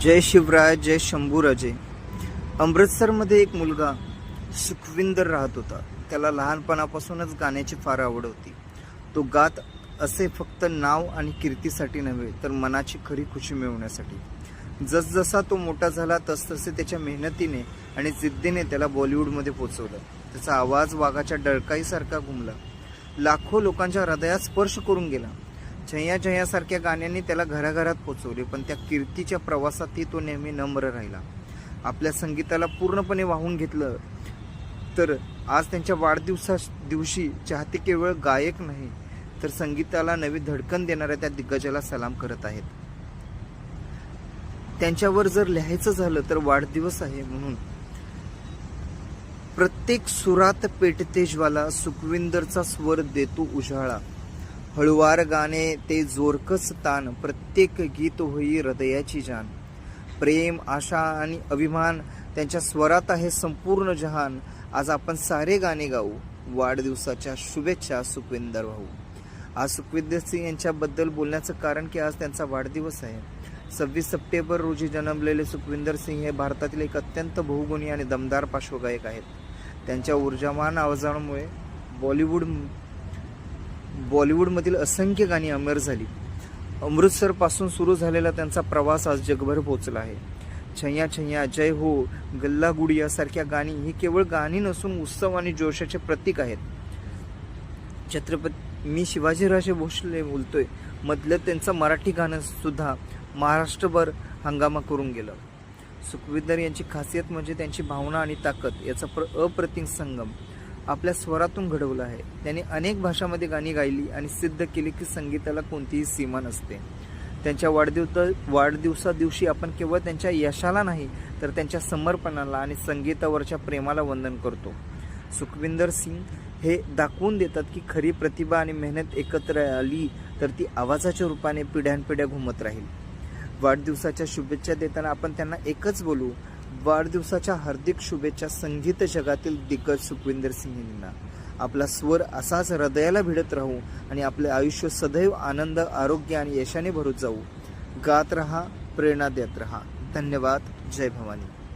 जय शिवराय जय शंभूराजे. अमृतसरमध्ये एक मुलगा सुखविंदर राहत होता. त्याला लहानपणापासूनच गाण्याची फार आवड होती. तो गात असे फक्त नाव आणि कीर्तीसाठी नव्हे तर मनाची खरी खुशी मिळवण्यासाठी. जसजसा तो मोठा झाला तसतसे त्याच्या मेहनतीने आणि जिद्दीने त्याला बॉलिवूडमध्ये पोचवलं. त्याचा आवाज वाघाच्या डळकाईसारखा घुमला. लाखो लोकांच्या हृदयात स्पर्श करून गेला. जया जयासारख्या गाण्यांनी त्याला घराघरात पोचवले पण त्या कीर्तीच्या प्रवासातही तो नेहमी नम्र राहिला. आपल्या संगीताला पूर्णपणे वाहून घेतलं तर आज त्यांच्या वाढदिवसा दिवशी चाहते केवळ गायक नाही तर संगीताला नवी धडकन देणाऱ्या त्या दिग्गजाला सलाम करत आहेत. त्यांच्यावर जर लिहायचं झालं तर वाढदिवस आहे म्हणून. प्रत्येक सुरात पेटतेजवाला सुखविंदरचा स्वर देतो उजाळा. हळुवार गाणे ते जोरकस तान प्रत्येक गीत होई हृदयाची जान. प्रेम आशा आणि अभिमान त्यांच्या स्वरात आहे संपूर्ण जहान. आज आपण सारे गाणे गाऊ. वाढदिवसाच्या शुभेच्छा सुखविंदर भाऊ. आज सुखविंदर सिंग यांच्याबद्दल बोलण्याचं कारण की आज त्यांचा वाढदिवस आहे. सव्वीस सप्टेंबर रोजी जन्मलेले सुखविंदर सिंग हे भारतातील एक अत्यंत बहुगुणी आणि दमदार पार्श्वगायक आहेत. त्यांच्या ऊर्जामान आवाजामुळे बॉलिवूड बॉलिवूडमधील असंख्य गाणी अमर झाली. अमृतसरपासून सुरू झालेला त्यांचा प्रवास आज जगभर पोहोचला आहे. छैया छैया जय हो गल्ला गुडी यासारख्या गाणी ही केवळ गाणी नसून उत्सव आणि जोशाचे प्रतीक आहेत. छत्रपती मी शिवाजीराजे भोसले बोलतोय. मधलं त्यांचं मराठी गाणं सुद्धा महाराष्ट्रभर हंगामा करून गेलं. सुखविंदर यांची खासियत म्हणजे त्यांची भावना आणि ताकद याचा प्र अप्रतिम संगम. आपल्या स्वरातून घडवलं आहे. त्यांनी अनेक भाषांमध्ये गाणी गायली आणि सिद्ध केली की संगीताला कोणतीही सीमा नसते. त्यांच्या वाढदिवस वाढदिवसा दिवशी आपण केवळ त्यांच्या यशाला नाही तर त्यांच्या समर्पणाला आणि संगीतावरच्या प्रेमाला वंदन करतो. सुखविंदर सिंग हे दाखवून देतात की खरी प्रतिभा आणि मेहनत एकत्र आली तर ती आवाजाच्या रूपाने पिढ्यानपिढ्या घुमत राहील. वाढदिवसाच्या शुभेच्छा देताना आपण त्यांना एकच बोलू वाढदिवसाच्या हार्दिक शुभेच्छा संगीत जगातील दिग्गज सुखविंदर सिंग यांना आपला स्वर असाच हृदयाला भिडत राहू आणि आपले आयुष्य सदैव आनंद आरोग्य आणि यशाने भरून जाऊ. गात रहा प्रेरणा देत रहा. धन्यवाद. जय भवानी.